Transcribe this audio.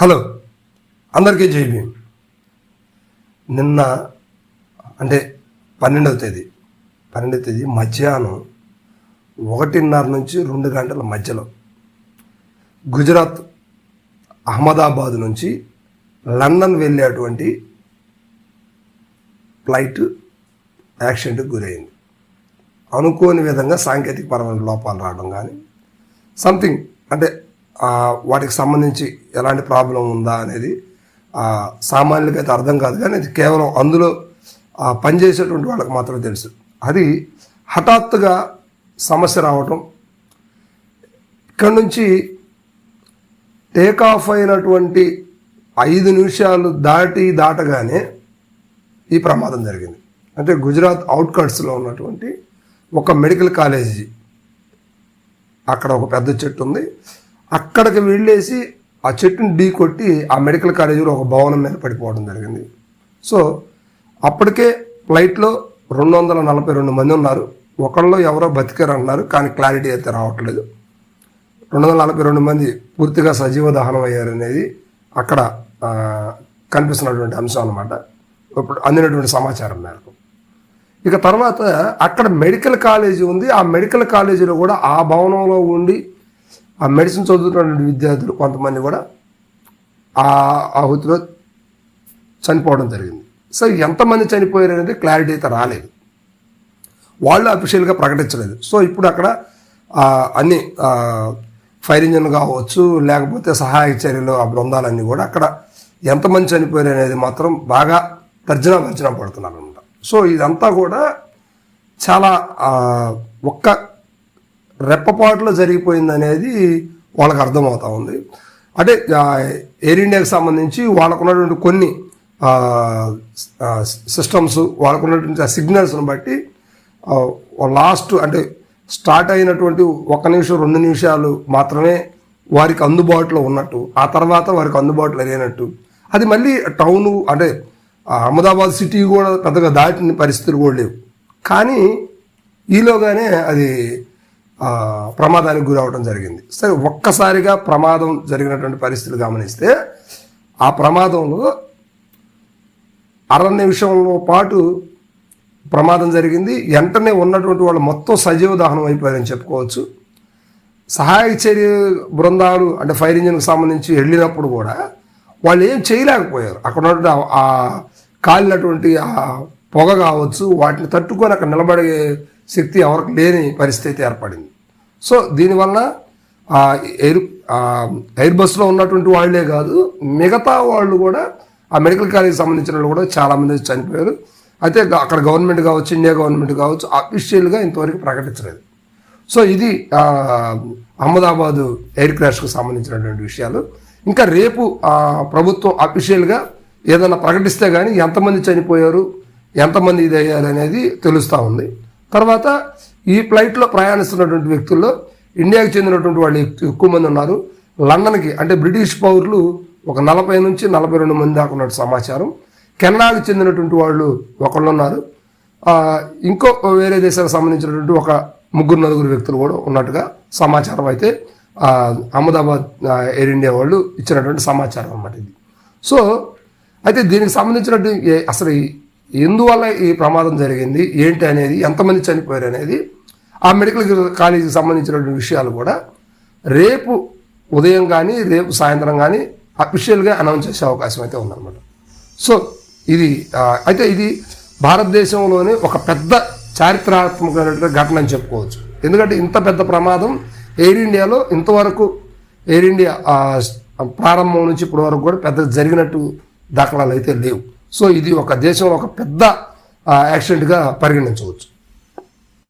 Hello అందరికీ జై నిన్న అంటే పన్నెండవ తేదీ పన్నెండవ తేదీ మధ్యాహ్నం ఒకటిన్నర నుంచి రెండు గంటల మధ్యలో గుజరాత్ అహ్మదాబాద్ నుంచి లండన్ వెళ్ళేటువంటి ఫ్లైట్ యాక్సిడెంట్కి గురైంది. అనుకోని విధంగా సాంకేతిక పరమైన లోపాలు రావడం కానీ సంథింగ్ అంటే వాటికి సంబంధించి ఎలాంటి ప్రాబ్లం ఉందా అనేది ఆ, సామాన్యులకి అయితే అర్థం కాదు. కానీ అది కేవలం అందులో పనిచేసేటువంటి వాళ్ళకి మాత్రమే తెలుసు. అది హఠాత్తుగా సమస్య రావటం ఇక్కడ నుంచి టేక్ ఆఫ్ అయినటువంటి ఐదు నిమిషాలు దాటి దాటగానే ఈ ప్రమాదం జరిగింది. అంటే గుజరాత్ అవుట్కట్స్లో ఉన్నటువంటి ఒక మెడికల్ కాలేజీ అక్కడ ఒక పెద్ద చెట్టు ఉంది. అక్కడికి వెళ్ళేసి ఆ చెట్టుని ఢీ కొట్టి ఆ మెడికల్ కాలేజీలో ఒక భవనం మీద పడిపోవడం జరిగింది. సో అప్పటికే ఫ్లైట్లో రెండు వందల నలభై రెండు మంది ఉన్నారు. ఒకళ్ళు ఎవరో బతికారు అంటున్నారు కానీ క్లారిటీ అయితే రావట్లేదు. రెండు వందల నలభై రెండు మంది పూర్తిగా సజీవ దహనం అయ్యారు అనేది అక్కడ కనిపిస్తున్నటువంటి అంశం అన్నమాట. ఇప్పుడు అందినటువంటి సమాచారం మేరకు. ఇక తర్వాత అక్కడ మెడికల్ కాలేజీ ఉంది. ఆ మెడికల్ కాలేజీలో కూడా ఆ భవనంలో ఉండి ఆ మెడిసిన్ చదువుతున్నటువంటి విద్యార్థులు కొంతమంది కూడా ఆ ఆహుతిలో చనిపోవడం జరిగింది. సో ఎంతమంది చనిపోయారు అనేది క్లారిటీ అయితే రాలేదు. వాళ్ళు అఫీషియల్గా ప్రకటించలేదు. సో ఇప్పుడు అక్కడ అన్ని ఫైర్ ఇంజిన్ కావచ్చు లేకపోతే సహాయక చర్యలు ఆ బృందాలన్నీ కూడా అక్కడ ఎంతమంది చనిపోయారు అనేది మాత్రం బాగా తర్జన భర్జన పడుతున్నారు అనమాట సో ఇదంతా కూడా చాలా ఒక్క రెప్పపాటులో జరిగిపోయింది అనేది వాళ్ళకి అర్థమవుతా ఉంది. అంటే ఎయిర్ ఇండియాకి సంబంధించి వాళ్ళకు ఉన్నటువంటి కొన్ని సిస్టమ్స్ వాళ్ళకు ఉన్నటువంటి సిగ్నల్స్ని బట్టి లాస్ట్ అంటే స్టార్ట్ అయినటువంటి ఒక నిమిషం రెండు నిమిషాలు మాత్రమే వారికి అందుబాటులో ఉన్నట్టు ఆ తర్వాత వారికి అందుబాటులో లేనట్టు. అది మళ్ళీ టౌన్ అంటే అహ్మదాబాద్ సిటీ కూడా పెద్దగా దాటిన పరిస్థితులు కూడా లేవు. కానీ ఈలోగానే అది ప్రమాదానికి గురవడం జరిగింది. సరే ఒక్కసారిగా ప్రమాదం జరిగినటువంటి పరిస్థితులు గమనిస్తే ఆ ప్రమాదంలో అర నిమిషంలో పాటు ప్రమాదం జరిగింది. వెంటనే ఉన్నటువంటి వాళ్ళు మొత్తం సజీవ దహనం అయిపోయారని చెప్పుకోవచ్చు. సహాయక చర్య బృందాలు అంటే ఫైర్ ఇంజిన్కి సంబంధించి వెళ్ళినప్పుడు కూడా వాళ్ళు ఏం చేయలేకపోయారు. అక్కడ ఉన్నటువంటి ఆ- కాలినటువంటి ఆ పొగ కావచ్చు వాటిని తట్టుకొని అక్కడ నిలబడే శక్తి ఎవరికి లేని పరిస్థితి ఏర్పడింది. సో దీనివల్ల ఎయిర్ ఎయిర్ బస్సులో ఉన్నటువంటి వాళ్ళే కాదు మిగతా వాళ్ళు కూడా ఆ మెడికల్ కాలేజీకి సంబంధించిన వాళ్ళు కూడా చాలామంది చనిపోయారు. అయితే అక్కడ గవర్నమెంట్ కావచ్చు ఇండియా గవర్నమెంట్ కావచ్చు అఫీషియల్గా ఇంతవరకు ప్రకటించలేదు. సో ఇది అహ్మదాబాదు ఎయిర్ క్రాష్కు సంబంధించినటువంటి విషయాలు. ఇంకా రేపు ప్రభుత్వం అఫీషియల్గా ఏదైనా ప్రకటిస్తే కానీ ఎంతమంది చనిపోయారు ఎంతమంది ఇది అయ్యారు అనేది తెలుస్తూ ఉంది. తర్వాత ఈ ఫ్లైట్లో ప్రయాణిస్తున్నటువంటి వ్యక్తుల్లో ఇండియాకి చెందినటువంటి వాళ్ళు ఎక్కువ మంది ఉన్నారు. లండన్కి అంటే బ్రిటిష్ పౌరులు ఒక నలభై నుంచి నలభై రెండు మంది దాకా ఉన్నట్టు సమాచారం. కెనడాకు చెందినటువంటి వాళ్ళు ఒకళ్ళు ఉన్నారు. ఇంకో వేరే దేశాలకు సంబంధించినటువంటి ఒక ముగ్గురు నలుగురు వ్యక్తులు కూడా ఉన్నట్టుగా సమాచారం అయితే అహ్మదాబాద్ ఎయిర్ ఇండియా వాళ్ళు ఇచ్చినటువంటి సమాచారం అన్నమాట ఇది. సో అయితే దీనికి సంబంధించినటువంటి అసలు ఈ- ఎందువల్ల ఈ ప్రమాదం జరిగింది? ఏంటి అనేది ఎంతమంది చనిపోయారు అనేది ఆ మెడికల్ కాలేజీకి సంబంధించినటువంటి విషయాలు కూడా రేపు ఉదయం కానీ రేపు సాయంత్రం కానీ అఫీషియల్గా అనౌన్స్ చేసే అవకాశం అయితే ఉందన్నమాట. సో ఇది అయితే ఇది భారతదేశంలోనే ఒక పెద్ద చారిత్రాత్మకమైనటువంటి ఘటన అని చెప్పుకోవచ్చు. ఎందుకంటే ఇంత పెద్ద ప్రమాదం ఎయిర్ ఇండియాలో ఇంతవరకు ఎయిర్ ఇండియా ప్రారంభం నుంచి ఇప్పటి వరకు కూడా పెద్ద జరిగినట్టు దాఖలాలు అయితే లేవు. సో ఇది ఒక దేశంలో ఒక పెద్ద యాక్సిడెంట్గా పరిగణించవచ్చు.